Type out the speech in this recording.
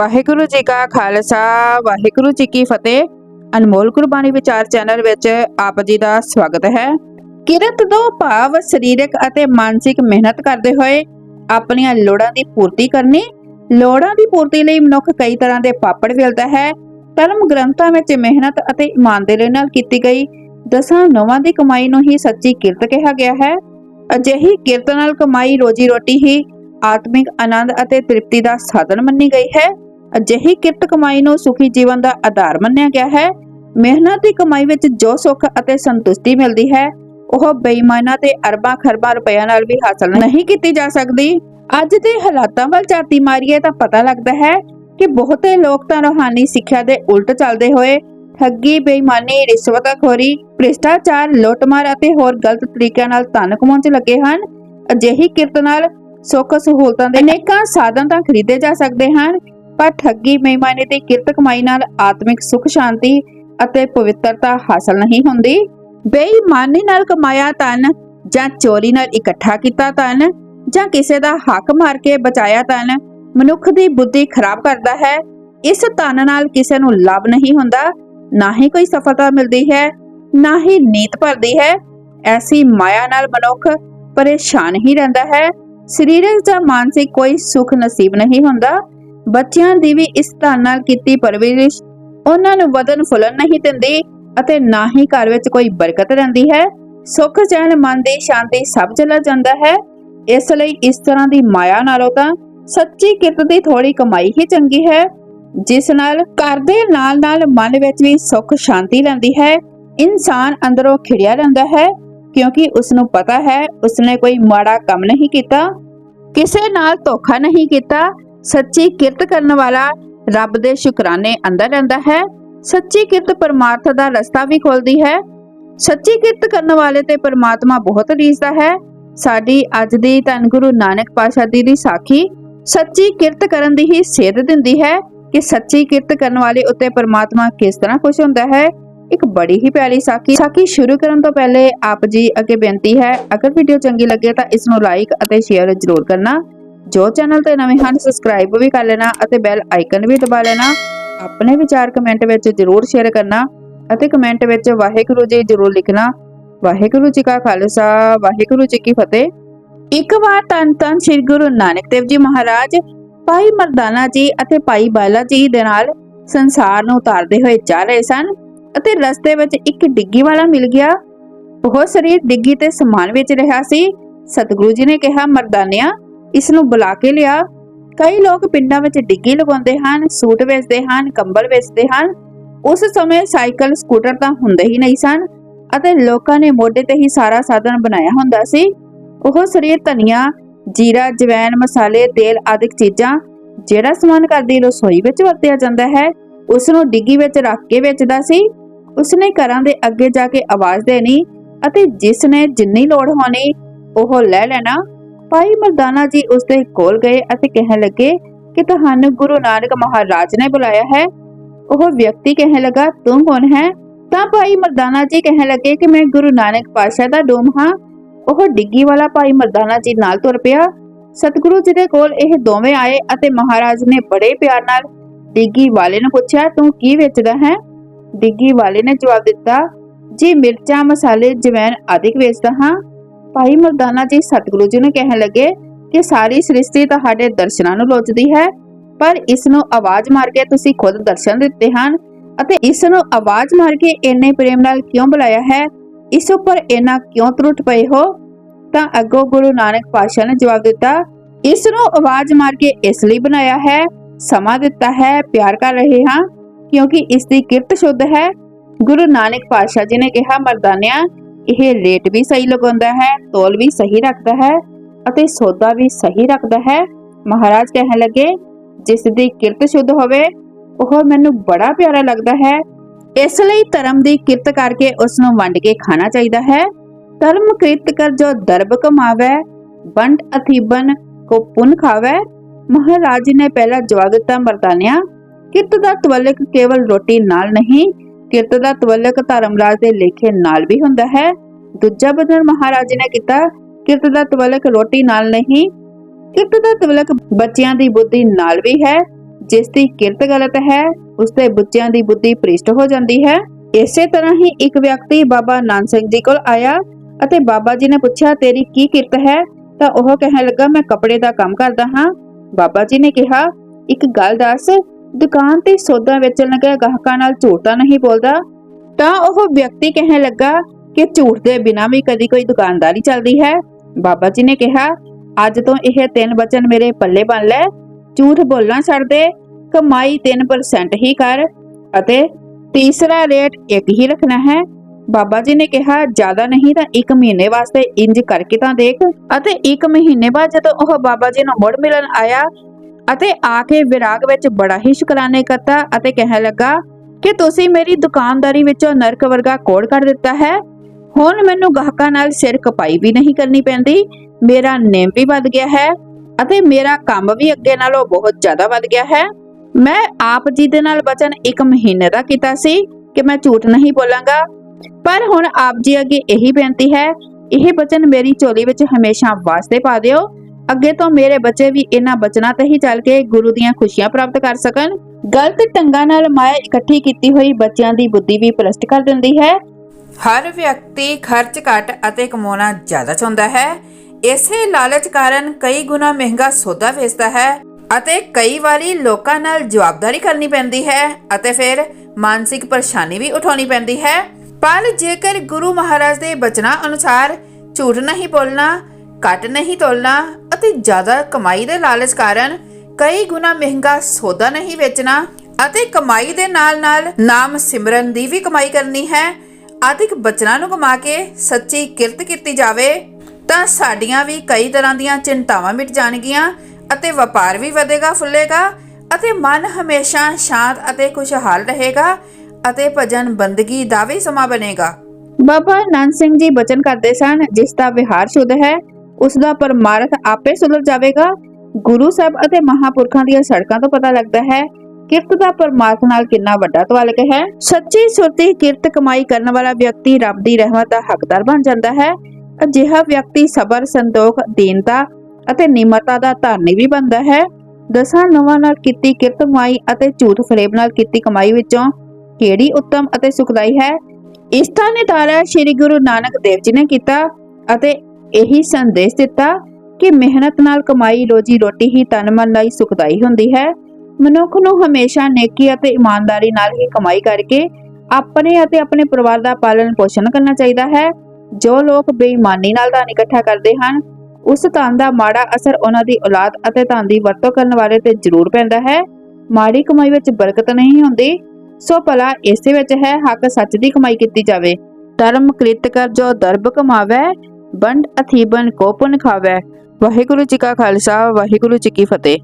ਵਾਹਿਗੁਰੂ ਜੀ ਕਾ ਖਾਲਸਾ, ਵਾਹਿਗੁਰੂ ਜੀ ਕੀ ਫਤਿਹ। ਅਨਮੋਲ ਕੁਰਬਾਨੀ ਵਿਚਾਰ ਚੈਨਲ ਵਿੱਚ ਆਪ ਜੀ ਦਾ ਸਵਾਗਤ ਹੈ। ਕਿਰਤ ਦੋ ਭਾਵ ਸਰੀਰਕ ਅਤੇ ਮਾਨਸਿਕ ਮਿਹਨਤ ਕਰਦੇ ਹੋਏ ਆਪਣੀਆਂ ਲੋੜਾਂ ਦੀ ਪੂਰਤੀ ਕਰਨੀ। ਲੋੜਾਂ ਦੀ ਪੂਰਤੀ ਲਈ ਮਨੁੱਖ ਕਈ ਤਰ੍ਹਾਂ ਦੇ ਪਾਪੜ ਵੇਲਦਾ ਹੈ। ਧਰਮ ਗ੍ਰੰਥਾਂ ਵਿੱਚ ਮਿਹਨਤ ਅਤੇ ਇਮਾਨਦਾਰੀ ਨਾਲ ਕੀਤੀ ਗਈ ਦਸਾਂ ਨਵਾਂ ਦੀ ਕਮਾਈ ਨੂੰ ਹੀ ਸੱਚੀ ਕਿਰਤ ਕਿਹਾ ਗਿਆ ਹੈ। ਅਜਿਹੀ ਕਿਰਤ ਨਾਲ ਕਮਾਈ ਰੋਜੀ ਰੋਟੀ ਹੀ ਆਤਮਿਕ ਆਨੰਦ ਅਤੇ ਤ੍ਰਿਪਤੀ ਦਾ ਸਾਧਨ ਮੰਨੀ ਗਈ ਹੈ। ਅਜਿਹੀ ਕਿਰਤ ਕਮਾਈ ਨੂੰ ਸੁਖੀ ਜੀਵਨ ਦਾ ਆਧਾਰ ਮੰਨਿਆ ਗਿਆ ਹੈ। ਮਿਹਨਤ ਦੀ ਕਮਾਈ ਵਿੱਚ ਜੋ ਸੁੱਖ ਅਤੇ ਸੰਤੁਸ਼ਟੀ ਮਿਲਦੀ ਹੈ, ਉਹ ਬੇਈਮਾਨਾਂ ਤੇ ਅਰਬਾਂ ਖਰਬਾਂ ਰੁਪਈਆ ਨਾਲ ਵੀ ਹਾਸਲ ਨਹੀਂ ਕੀਤੀ ਜਾ ਸਕਦੀ। ਅੱਜ ਦੇ ਹਾਲਾਤਾਂ ਵੱਲ ਝਾਤੀ ਮਾਰੀਏ ਤਾਂ ਪਤਾ ਲੱਗਦਾ ਹੈ ਕਿ ਬਹੁਤੇ ਲੋਕ ਤਾਂ ਰੋਹਾਨੀ ਸਿੱਖਿਆ ਦੇ ਉਲਟ ਚੱਲਦੇ ਹੋਏ ਠੱਗੀ, ਬੇਈਮਾਨੀ, ਰਿਸ਼ਵਤਖੋਰੀ, ਭ੍ਰਿਸ਼ਟਾਚਾਰ, ਲੁੱਟਮਾਰ ਅਤੇ ਹੋਰ ਗਲਤ ਤਰੀਕਿਆਂ ਨਾਲ ਧਨ ਕਮਾਉਣ 'ਚ ਲੱਗੇ ਹਨ। ਅਜਿਹੀ ਕਿਰਤ ਨਾਲ ਸੁੱਖ ਸਹੂਲਤਾਂ ਦੇ ਅਨੇਕਾਂ ਸਾਧਨ ਤਾਂ ਖਰੀਦੇ ਜਾ ਸਕਦੇ ਹਨ। ਪਰ ਠੱਗੀ ਬੇਈਮਾਨੀ ਤੇ ਕਿਰਤ ਕਮਾਈ ਨਾਲ ਆਤਮਿਕ ਸੁਖ, ਸ਼ਾਂਤੀ ਅਤੇ ਪਵਿੱਤਰਤਾ ਹਾਸਲ ਨਹੀਂ ਹੁੰਦੀ। ਬੇਈਮਾਨੀ ਨਾਲ ਕਮਾਇਆ ਧਨ ਜਾਂ ਚੋਰੀ ਨਾਲ ਇਕੱਠਾ ਕੀਤਾ ਧਨ ਜਾਂ ਕਿਸੇ ਦਾ ਹੱਕ ਮਾਰ ਕੇ ਬਚਾਇਆ ਧਨ ਮਨੁੱਖ ਦੀ ਬੁੱਧੀ ਖਰਾਬ ਕਰਦਾ ਹੈ। ਇਸ ਧਨ ਨਾਲ ਕਿਸੇ ਨੂੰ ਲਾਭ ਨਹੀਂ ਹੁੰਦਾ। ਨਾ ਹੀ ਕੋਈ ਸਫਲਤਾ ਮਿਲਦੀ ਹੈ, ਨਾ ਹੀ ਨੀਤ ਭਰਦੀ ਹੈ। ਐਸੀ ਮਾਇਆ ਨਾਲ ਮਨੁੱਖ ਪਰੇਸ਼ਾਨ ਹੀ ਰਹਿੰਦਾ ਹੈ। ਸਰੀਰਕ ਜਾਂ ਮਾਨਸਿਕ ਕੋਈ ਸੁੱਖ ਨਸੀਬ ਨਹੀਂ ਹੁੰਦਾ। ਬੱਚਿਆਂ ਦੀ ਵੀ ਇਸ ਧਨ ਨਾਲ ਕੀਤੀ ਪਰਵਰਿਸ਼। ਉਹਨਾਂ ਨੂੰ ਵਧਨ ਫੁੱਲਣ ਨਹੀਂ ਦਿੰਦੀ ਅਤੇ ਨਾ ਹੀ ਘਰ ਵਿੱਚ ਕੋਈ ਬਰਕਤ ਰਹਿੰਦੀ ਹੈ। ਸੁੱਖ ਚੈਨ ਮਨ ਦੀ ਸ਼ਾਂਤੀ ਸਭ ਚਲਾ ਜਾਂਦਾ ਹੈ। ਇਸ ਲਈ ਇਸ ਤਰ੍ਹਾਂ ਦੀ ਮਾਇਆ ਨਾਲੋਂ ਤਾਂ ਸੱਚੀ ਕਿਰਤ ਦੀ ਥੋੜੀ ਕਮਾਈ ਹੀ ਚੰਗੀ ਹੈ। ਜਿਸ ਨਾਲ ਘਰ ਦੇ ਨਾਲ ਨਾਲ ਮਨ ਵਿੱਚ ਵੀ ਸੁੱਖ ਸ਼ਾਂਤੀ ਲੈਂਦੀ ਹੈ। ਇਨਸਾਨ ਅੰਦਰੋਂ ਖਿੜਿਆ ਰਹਿੰਦਾ ਹੈ, ਕਿਉਂਕਿ ਉਸ ਨੂੰ ਪਤਾ ਹੈ ਉਸਨੇ ਕੋਈ ਮਾੜਾ ਕੰਮ ਨਹੀਂ ਕੀਤਾ, ਕਿਸੇ ਨਾਲ ਧੋਖਾ ਨਹੀਂ ਕੀਤਾ ਸੱਚੀ ਕਿਰਤ ਕਰਨ ਵਾਲਾ ਰੱਬ ਦੇ ਸ਼ੁਕਰਾਨੇ ਅੰਦਰ ਰਹਿੰਦਾ ਹੈ। ਸੱਚੀ ਕਿਰਤ ਪਰਮਾਰਥ ਦਾ ਰਸਤਾ ਵੀ ਖੋਲਦੀ ਹੈ। ਸੱਚੀ ਕਿਰਤ ਕਰਨ ਵਾਲੇ ਤੇ ਪਰਮਾਤਮਾ ਬਹੁਤ ਰੀਝਦਾ ਹੈ। ਸਾਡੀ ਅੱਜ ਦੀ ਧੰਨ ਗੁਰੂ ਨਾਨਕ ਪਾਤਸ਼ਾਹ ਦੀ ਦੀ ਸਾਖੀ ਸੱਚੀ ਕਿਰਤ ਕਰਨ ਦੀ ਹੀ ਸੇਧ ਦਿੰਦੀ ਹੈ ਕਿ ਸੱਚੀ ਕਿਰਤ ਕਰਨ ਵਾਲੇ ਉੱਤੇ ਪਰਮਾਤਮਾ ਕਿਸ ਤਰ੍ਹਾਂ ਖੁਸ਼ ਹੁੰਦਾ ਹੈ। ਇੱਕ ਬੜੀ ਹੀ ਪਿਆਰੀ ਸਾਖੀ। ਸਾਖੀ ਸ਼ੁਰੂ ਕਰਨ ਤੋਂ ਪਹਿਲੇ ਆਪ ਜੀ ਅੱਗੇ ਬੇਨਤੀ ਹੈ, ਅਗਰ ਵੀਡੀਓ ਚੰਗੀ ਲੱਗੇ ਤਾਂ ਇਸ ਨੂੰ ਲਾਈਕ ਅਤੇ ਸ਼ੇਅਰ ਜ਼ਰੂਰ ਕਰਨਾ। ਜੋ ਚੈਨਲ ਤੇ ਨਵੇਂ ਹਨ ਸਬਸਕ੍ਰਾਈਬ ਵੀ ਕਰ ਲੈਣਾ ਅਤੇ ਬੈਲ ਆਈਕਨ ਵੀ ਦਬਾ ਲੈਣਾ। ਆਪਣੇ ਵਿਚਾਰ ਕਮੈਂਟ ਵਿੱਚ ਜ਼ਰੂਰ ਸ਼ੇਅਰ ਕਰਨਾ ਅਤੇ ਕਮੈਂਟ ਵਿੱਚ ਵਾਹਿਗੁਰੂ ਜੀ ਜ਼ਰੂਰ ਲਿਖਣਾ। ਵਾਹਿਗੁਰੂ ਜੀ ਕਾ ਖਾਲਸਾ, ਵਾਹਿਗੁਰੂ ਜੀ ਕੀ ਫਤਿਹ। ਇੱਕ ਵਾਰ ਤਨ ਤਨ ਸ੍ਰੀ ਗੁਰੂ ਨਾਨਕ ਦੇਵ ਜੀ ਮਹਾਰਾਜ ਭਾਈ ਮਰਦਾਨਾ ਜੀ ਅਤੇ ਭਾਈ ਬਾਲਾ ਜੀ ਦੇ ਨਾਲ ਸੰਸਾਰ ਨੂੰ ਉਤਾਰਦੇ ਹੋਏ ਜਾ ਰਹੇ ਸਨ ਅਤੇ ਰਸਤੇ ਵਿੱਚ ਇੱਕ ਡਿੱਗੀ ਵਾਲਾ ਮਿਲ ਗਿਆ। ਉਹ ਸਰੀਰ ਡਿੱਗੀ ਤੇ ਸਮਾਨ ਵਿੱਚ ਰਿਹਾ ਸੀ। ਸਤਿਗੁਰੂ ਜੀ ਨੇ ਕਿਹਾ, ਮਰਦਾਨਿਆ ਇਸ ਨੂੰ ਬੁਲਾ ਕੇ ਲਿਆ। ਕਈ ਲੋਕ ਪਿੰਡਾਂ ਵਿੱਚ ਡਿੱਗੀ ਲਗਾਉਂਦੇ ਹਨ, ਸੂਟ ਵੇਚਦੇ ਹਨ, ਕੰਬਲ ਵੇਚਦੇ ਹਨ। ਉਸ ਸਮੇਂ ਸਾਈਕਲ, ਸਕੂਟਰ ਤਾਂ ਹੁੰਦੇ ਹੀ ਨਹੀਂ ਸਨ ਅਤੇ ਲੋਕਾਂ ਨੇ ਮੋਢੇ ਤੇ ਹੀ ਸਾਰਾ ਸਾਧਨ ਬਣਾਇਆ ਹੁੰਦਾ ਸੀ। ਉਹ ਸਰੀਰ, ਧਨੀਆ, ਜੀਰਾ ਜਵੈਨ ਮਸਾਲੇ, ਤੇਲ ਆਦਿਕ ਚੀਜ਼ਾਂ ਜਿਹੜਾ ਸਮਾਨ ਕਰਦੀ ਰਸੋਈ ਵਿੱਚ ਵਰਤਿਆ ਜਾਂਦਾ ਹੈ ਉਸ ਨੂੰ ਡਿੱਗੀ ਵਿੱਚ ਰੱਖ ਕੇ ਵੇਚਦਾ ਸੀ। ਉਸਨੇ ਘਰਾਂ ਦੇ ਅੱਗੇ ਜਾ ਕੇ ਆਵਾਜ਼ ਦੇਣੀ ਅਤੇ ਜਿਸ ਨੇ ਜਿੰਨੀ ਲੋੜ ਹੋਣੀ ਉਹ ਲੈ ਲੈਣਾ। ਭਾਈ ਮਰਦਾਨਾ ਜੀ ਉਸ ਦੇ ਕੋਲ ਗਏ ਅਤੇ ਕਹਿਣ ਲੱਗੇ ਕਿ ਤੁਹਾਨੂੰ ਗੁਰੂ ਨਾਨਕ ਮਹਾਰਾਜ ਨੇ ਬੁਲਾਇਆ ਹੈ। ਉਹ ਵਿਅਕਤੀ ਕਹਿਣ ਲੱਗਾ, ਤੂੰ ਕੌਣ ਹੈ? ਤਾਂ ਭਾਈ ਮਰਦਾਨਾ ਜੀ ਕਹਿਣ ਲੱਗੇ ਕਿ ਮੈਂ ਗੁਰੂ ਨਾਨਕ ਪਾਤਸ਼ਾਹ ਦਾ ਡੋਮ ਹਾਂ। ਉਹ ਡਿੱਗੀ ਵਾਲਾ ਭਾਈ ਮਰਦਾਨਾ ਜੀ ਨਾਲ ਤੁਰ ਪਿਆ। ਸਤਿਗੁਰੂ ਜੀ ਦੇ ਕੋਲ ਇਹ ਦੋਵੇਂ ਆਏ ਅਤੇ ਮਹਾਰਾਜ ਨੇ ਬੜੇ ਪਿਆਰ ਨਾਲ ਡਿੱਗੀ ਵਾਲੇ ਨੂੰ ਪੁੱਛਿਆ, ਤੂੰ ਕੀ ਵੇਚਦਾ ਹੈ? ਡਿੱਗੀ ਵਾਲੇ ਨੇ ਜਵਾਬ ਦਿੱਤਾ, ਜੀ ਮਿਰਚਾਂ, ਮਸਾਲੇ ਜਵੈਨ ਆਦਿਕ ਵੇਚਦਾ ਹਾਂ। ਭਾਈ ਮਰਦਾਨਾ ਜੀ ਸਤਿਗੁਰੂ ਜੀ ਨੂੰ ਕਹਿਣ ਲੱਗੇ ਕਿ ਸਾਰੀ ਸ੍ਰਿਸ਼ਟੀ ਤੁਹਾਡੇ ਦਰਸ਼ਨਾਂ ਨੂੰ ਲੋਚਦੀ ਹੈ, ਪਰ ਇਸ ਨੂੰ ਆਵਾਜ਼ ਮਾਰ ਕੇ ਤੁਸੀਂ ਖੁਦ ਦਰਸ਼ਨ ਦਿੱਤੇ ਹਨ ਅਤੇ ਇਸ ਨੂੰ ਆਵਾਜ਼ ਮਾਰ ਕੇ ਇੰਨੇ ਪ੍ਰੇਮ ਨਾਲ ਕਿਉਂ ਬੁਲਾਇਆ ਹੈ? ਇਸ ਉੱਪਰ ਇੰਨਾ ਕਿਉਂ ਤਰੁੱਟ ਪਏ ਹੋ? ਤਾਂ ਅੱਗੋਂ ਗੁਰੂ ਨਾਨਕ ਪਾਤਸ਼ਾਹ ਨੇ ਜਵਾਬ ਦਿੱਤਾ ਇਸ ਨੂੰ ਆਵਾਜ਼ ਮਾਰ ਕੇ ਇਸ ਲਈ ਬਣਾਇਆ ਹੈ, ਸਮਾਂ ਦਿੱਤਾ ਹੈ, ਪਿਆਰ ਕਰ ਰਹੇ ਹਾਂ, ਕਿਉਂਕਿ ਇਸ ਦੀ ਕਿਰਤ ਸ਼ੁੱਧ ਹੈ। ਗੁਰੂ ਨਾਨਕ ਪਾਤਸ਼ਾਹ ਜੀ ਨੇ ਕਿਹਾ, ਮਰਦਾਨਿਆ ਇਹ ਰੇਟ ਵੀ ਸਹੀ ਲਗਾਉਂਦਾ ਹੈ, ਤੋਲ ਵੀ ਸਹੀ ਰੱਖਦਾ ਹੈ ਅਤੇ ਸੌਦਾ ਵੀ ਸਹੀ ਰੱਖਦਾ ਹੈ। ਮਹਾਰਾਜ ਕਹਿਣ ਲੱਗੇ, ਜਿਸ ਦੀ ਕਿਰਤ ਸ਼ੁੱਧ ਹੋਵੇ, ਉਹ ਮੈਨੂੰ ਬੜਾ ਪਿਆਰਾ ਲੱਗਦਾ ਹੈ। ਇਸ ਲਈ ਧਰਮ ਦੀ ਕਿਰਤ ਕਰਕੇ ਉਸ ਨੂੰ ਵੰਡ ਕੇ ਖਾਣਾ ਚਾਹੀਦਾ ਹੈ। ਧਰਮ ਕਿਰਤ ਕਰ ਜੋ ਦਰਬ ਕਮਾਵੇ, ਵੰਡ ਅਥੀਬਨ ਕੋ ਪੁਨ ਖਾਵੇ। ਮਹਾਰਾਜ ਜੀ ਨੇ ਪਹਿਲਾ ਜਵਾਬ ਦਿੱਤਾ, ਮਰਦਾਨਿਆ, ਕਿਰਤ ਦਾ ਤਵਲਕ ਕੇਵਲ ਰੋਟੀ ਨਾਲ ਨਹੀਂ ਕਿਰਤ ਦਾ ਤਵਲਕ ਧਰਮਰਾਜ ਦੇ ਲੇਖੇ ਨਾਲ ਵੀ ਹੁੰਦਾ ਹੈ। ਦੂਜਾ ਬਦਨ ਮਹਾਰਾਜ ਨੇ ਕੀਤਾ ਕਿਰਤ ਦਾ ਤਵਲਕ ਰੋਟੀ ਨਾਲ ਨਹੀਂ ਕਿਰਤ ਦਾ ਤਵਲਕ ਬੱਚਿਆਂ ਦੀ ਬੁੱਧੀ ਨਾਲ ਵੀ ਹੈ। ਜਿਸ ਦੀ ਕਿਰਤ ਗਲਤ ਹੈ, ਉਸ ਦੇ ਬੱਚਿਆਂ ਦੀ ਬੁੱਧੀ ਭ੍ਰਿਸ਼ਟ ਹੋ ਜਾਂਦੀ ਹੈ। ਇਸੇ ਤਰ੍ਹਾਂ ਹੀ ਇੱਕ ਵਿਅਕਤੀ ਬਾਬਾ ਨਾਨਕ ਸਿੰਘ ਜੀ ਕੋਲ ਆਇਆ ਅਤੇ ਬਾਬਾ ਜੀ ਨੇ ਪੁੱਛਿਆ, ਤੇਰੀ ਕੀ ਕਿਰਤ ਹੈ? ਤਾਂ ਉਹ ਕਹਿਣ ਲੱਗਾ, ਮੈਂ ਕੱਪੜੇ ਦਾ ਕੰਮ ਕਰਦਾ ਹਾਂ। ਬਾਬਾ ਜੀ ਨੇ ਕਿਹਾ, ਇੱਕ ਗੱਲ ਦੱਸ ਦੁਕਾਨ ਤੇ ਸੌਦਾ ਵੇਚਣ ਲੱਗਾ ਗਾਹਕਾਂ ਨਾਲ ਝੂਠ ਤਾਂ ਨਹੀਂ ਬੋਲਦਾ, ਤਾਂ ਉਹ ਵਿਅਕਤੀ ਕਹਿਣ ਲੱਗਾ ਕਿ ਝੂਠ ਦੇ ਬਿਨਾਂ ਵੀ ਕਦੀ ਕੋਈ ਦੁਕਾਨਦਾਰੀ ਚੱਲਦੀ ਹੈ। ਬਾਬਾ ਜੀ ਨੇ ਕਿਹਾ, ਅੱਜ ਤੋਂ ਇਹ ਤਿੰਨ ਬਚਨ ਮੇਰੇ ਪੱਲੇ ਬੰਨ ਲੈ। ਝੂਠ ਬੋਲਣਾ ਛੱਡ ਦੇ, ਕਮਾਈ 3% ਹੀ ਕਰ ਅਤੇ ਤੀਸਰਾ ਰੇਟ ਇੱਕ ਹੀ ਰੱਖਣਾ ਹੈ। ਬਾਬਾ ਜੀ ਨੇ ਕਿਹਾ, ਜ਼ਿਆਦਾ ਨਹੀਂ ਤਾਂ 1 ਮਹੀਨੇ ਵਾਸਤੇ ਇੰਜ ਕਰਕੇ ਤਾਂ ਦੇਖ। ਅਤੇ 1 ਮਹੀਨੇ ਬਾਅਦ ਜਦੋਂ ਉਹ ਬਾਬਾ ਜੀ ਨੂੰ ਮੁੜ ਮਿਲਣ ਆਇਆ ਅਤੇ ਆ ਕੇ ਵਿਰਾਗ ਵਿੱਚ ਬੜਾ ਹੀ ਸ਼ੁਕਰਾਨੇ ਕਰਤਾ ਅਤੇ ਕਹਿਣ ਲੱਗਾ ਕਿ ਤੁਸੀਂ ਮੇਰੀ ਦੁਕਾਨਦਾਰੀ ਵਿੱਚੋਂ ਨਰਕ ਵਰਗਾ ਕੋੜ ਕਰ ਦਿੱਤਾ ਹੈ। ਹੁਣ ਮੈਨੂੰ ਗਾਹਕਾਂ ਨਾਲ ਸਿਰ ਕਪਾਈ ਵੀ ਨਹੀਂ ਕਰਨੀ ਪੈਂਦੀ। ਮੇਰਾ ਨੇਮ ਵੀ ਵੱਧ ਗਿਆ ਹੈ ਅਤੇ ਮੇਰਾ ਕੰਮ ਵੀ ਅੱਗੇ ਨਾਲੋਂ ਬਹੁਤ ਜ਼ਿਆਦਾ ਵੱਧ ਗਿਆ ਹੈ। ਮੈਂ ਆਪ ਜੀ ਦੇ ਨਾਲ ਵਚਨ ਇੱਕ ਮਹੀਨੇ ਦਾ ਕੀਤਾ ਸੀ ਕਿ ਮੈਂ ਝੂਠ ਨਹੀਂ ਬੋਲਾਂਗਾ। ਪਰ ਹੁਣ ਆਪ ਜੀ ਅੱਗੇ ਇਹੀ ਬੇਨਤੀ ਹੈ, ਇਹ ਬਚਨ ਮੇਰੀ ਝੋਲੀ ਵਿੱਚ ਹਮੇਸ਼ਾ ਵਾਸਤੇ ਪਾ ਦਿਓ ਅੱਗੇ ਤੋਂ ਮੇਰੇ ਬੱਚੇ ਵੀ ਇਹਨਾਂ ਬਚਨਾਂ ਤੇ ਹੀ ਚੱਲ ਕੇ ਗੁਰੂ ਦੀਆਂ ਖੁਸ਼ੀਆਂ ਪ੍ਰਾਪਤ ਕਰ ਸਕਣ। ਗਲਤ ਟੰਗਾਂ ਨਾਲ ਮਾਇਆ ਇਕੱਠੀ ਕੀਤੀ ਹੋਈ ਬੱਚਿਆਂ ਦੀ ਬੁੱਧੀ ਵੀ ਭ੍ਰਸ਼ਟ ਕਰ ਦਿੰਦੀ ਹੈ। ਹਰ ਵਿਅਕਤੀ ਖਰਚ ਘੱਟ ਅਤੇ ਕਮਾਉਣਾ ਜ਼ਿਆਦਾ ਚਾਹੁੰਦਾ ਹੈ। ਇਸੇ ਲਾਲਚ ਕਾਰਨ ਕਈ ਗੁਣਾ ਮਹਿੰਗਾ ਸੌਦਾ ਵੇਚਦਾ ਹੈ ਅਤੇ ਕਈ ਵਾਰੀ ਲੋਕਾਂ ਨਾਲ ਜਵਾਬਦਾਰੀ ਕਰਨੀ ਪੈਂਦੀ ਹੈ ਅਤੇ ਫਿਰ ਮਾਨਸਿਕ ਪਰੇਸ਼ਾਨੀ ਵੀ ਉਠਾਉਣੀ ਪੈਂਦੀ ਹੈ। ਪਰ ਜੇਕਰ ਗੁਰੂ ਮਹਾਰਾਜ ਦੇ ਬਚਨਾਂ ਅਨੁਸਾਰ ਝੂਠ ਨਹੀਂ ਬੋਲਣਾ ਘੱਟ ਨਹੀਂ ਤੋਲਣਾ ਅਤੇ ਜ਼ਿਆਦਾ ਕਮਾਈ ਦੇ ਲਾਲਚ ਕਾਰਨ ਕਈ ਗੁਣਾ ਮਹਿੰਗਾ ਸੌਦਾ ਨਹੀਂ ਵੇਚਣਾ ਅਤੇ ਕਮਾਈ ਦੇ ਨਾਲ-ਨਾਲ ਨਾਮ ਸਿਮਰਨ ਦੀ ਵੀ ਕਮਾਈ ਕਰਨੀ ਹੈ। ਆਦਿਕ ਬਚਨਾਂ ਨੂੰ ਕਮਾ ਕੇ ਸੱਚੀ ਕਿਰਤ ਕੀਤੀ ਜਾਵੇ ਤਾਂ ਸਾਡੀਆਂ ਵੀ ਕਈ ਤਰ੍ਹਾਂ ਦੀਆਂ ਚਿੰਤਾਵਾਂ ਮਿਟ ਜਾਣਗੀਆਂ ਅਤੇ ਵਪਾਰ ਵੀ ਵਧੇਗਾ, ਫੁੱਲੇਗਾ ਅਤੇ ਮਨ ਹਮੇਸ਼ਾ ਸ਼ਾਂਤ ਅਤੇ ਖੁਸ਼ਹਾਲ ਰਹੇਗਾ ਅਤੇ ਭਜਨ ਬੰਦਗੀ ਦਾ ਵੀ ਸਮਾਂ ਬਣੇਗਾ। ਬਾਬਾ ਨੰਦ ਸਿੰਘ ਜੀ ਬਚਨ ਕਰਦੇ ਸਨ, ਜਿਸ ਦਾ ਵਿਹਾਰ ਸ਼ੁੱਧ ਹੈ। ਉਸ ਦਾ ਪਰਮਾਰਥ ਆਪੇ ਸੁਲਝ ਜਾਵੇਗਾ। ਗੁਰੂ ਸਾਹਿਬ ਅਤੇ ਮਹਾਪੁਰਖਾਂ ਦੀਆਂ ਸੜਕਾਂ ਤੋਂ ਪਤਾ ਲੱਗਦਾ ਹੈ, ਕਿਰਤ ਦਾ ਪਰਮਾਰਥ ਨਾਲ ਕਿੰਨਾ ਵੱਡਾ ਤਵਲਕ ਹੈ। ਸੱਚੀ ਸੁਰਤੀ ਕਿਰਤ ਕਮਾਈ ਕਰਨ ਵਾਲਾ ਵਿਅਕਤੀ ਰੱਬ ਦੀ ਰਹਿਮਤ ਦਾ ਹੱਕਦਾਰ ਬਣ ਜਾਂਦਾ ਹੈ। ਅਜਿਹਾ ਵਿਅਕਤੀ ਸਬਰ, ਸੰਤੋਖ, ਦੀਨਤਾ ਅਤੇ ਨਿਮਰਤਾ ਦਾ ਧਾਰਨੀ ਵੀ ਬਣਦਾ ਹੈ। ਦਸਾਂ ਨਵਾਂ ਨਾਲ ਕੀਤੀ ਕਿਰਤ ਕਮਾਈ ਅਤੇ ਝੂਠ ਫਰੇਬ ਨਾਲ ਕੀਤੀ ਕਮਾਈ ਵਿੱਚੋਂ ਕਿਹੜੀ ਉੱਤਮ ਅਤੇ ਸੁਖਦਾਈ ਹੈ? ਇਸ ਦਾ ਨਿਤਾਰਾ ਸ੍ਰੀ ਗੁਰੂ ਨਾਨਕ ਦੇਵ ਜੀ ਨੇ ਕੀਤਾ ਅਤੇ ਇਹੀ ਸੰਦੇਸ਼ ਦਿੱਤਾ ਕਿ ਮਿਹਨਤ ਨਾਲ ਕਮਾਈ ਰੋਜੀ ਰੋਟੀ ਹੀ ਤਨ ਮਨ ਲਈ ਸੁਖਦਾਈ ਹੁੰਦੀ ਹੈ। ਮਨੁੱਖ ਨੂੰ ਹਮੇਸ਼ਾ ਨੇਕੀ ਅਤੇ ਇਮਾਨਦਾਰੀ ਨਾਲ ਹੀ ਕਮਾਈ ਕਰਕੇ ਆਪਣੇ ਅਤੇ ਆਪਣੇ ਪਰਿਵਾਰ ਦਾ ਪਾਲਣ ਪੋਸ਼ਣ ਕਰਨਾ ਚਾਹੀਦਾ ਹੈ। ਜੋ ਲੋਕ ਬੇਈਮਾਨੀ ਨਾਲ ਧਨ ਇਕੱਠਾ ਕਰਦੇ ਹਨ, ਉਸ ਧਨ ਦਾ ਮਾੜਾ ਅਸਰ ਉਹਨਾਂ ਦੀ ਔਲਾਦ ਅਤੇ ਧਨ ਦੀ ਵਰਤੋਂ ਕਰਨ ਵਾਲੇ ਤੇ ਜ਼ਰੂਰ ਪੈਂਦਾ ਹੈ। ਮਾੜੀ ਕਮਾਈ ਵਿੱਚ ਬਰਕਤ ਨਹੀਂ ਹੁੰਦੀ, ਸੋ ਭਲਾ ਇਸੇ ਵਿੱਚ ਹੈ, ਹੱਕ ਸੱਚ ਦੀ ਕਮਾਈ ਕੀਤੀ ਜਾਵੇ। ਧਰਮ ਕ੍ਰਿਤ ਕਰ ਜੋ ਦਰਬ ਕਮਾਵੇ ਬੰਡ ਅਥੀਬਨ ਕੋ ਪੁਨ ਖਾਵੇ। ਵਾਹਿਗੁਰੂ ਜੀ ਕਾ ਖਾਲਸਾ ਵਾਹਿਗੁਰੂ ਜੀ ਕੀ ਫਤਿਹ।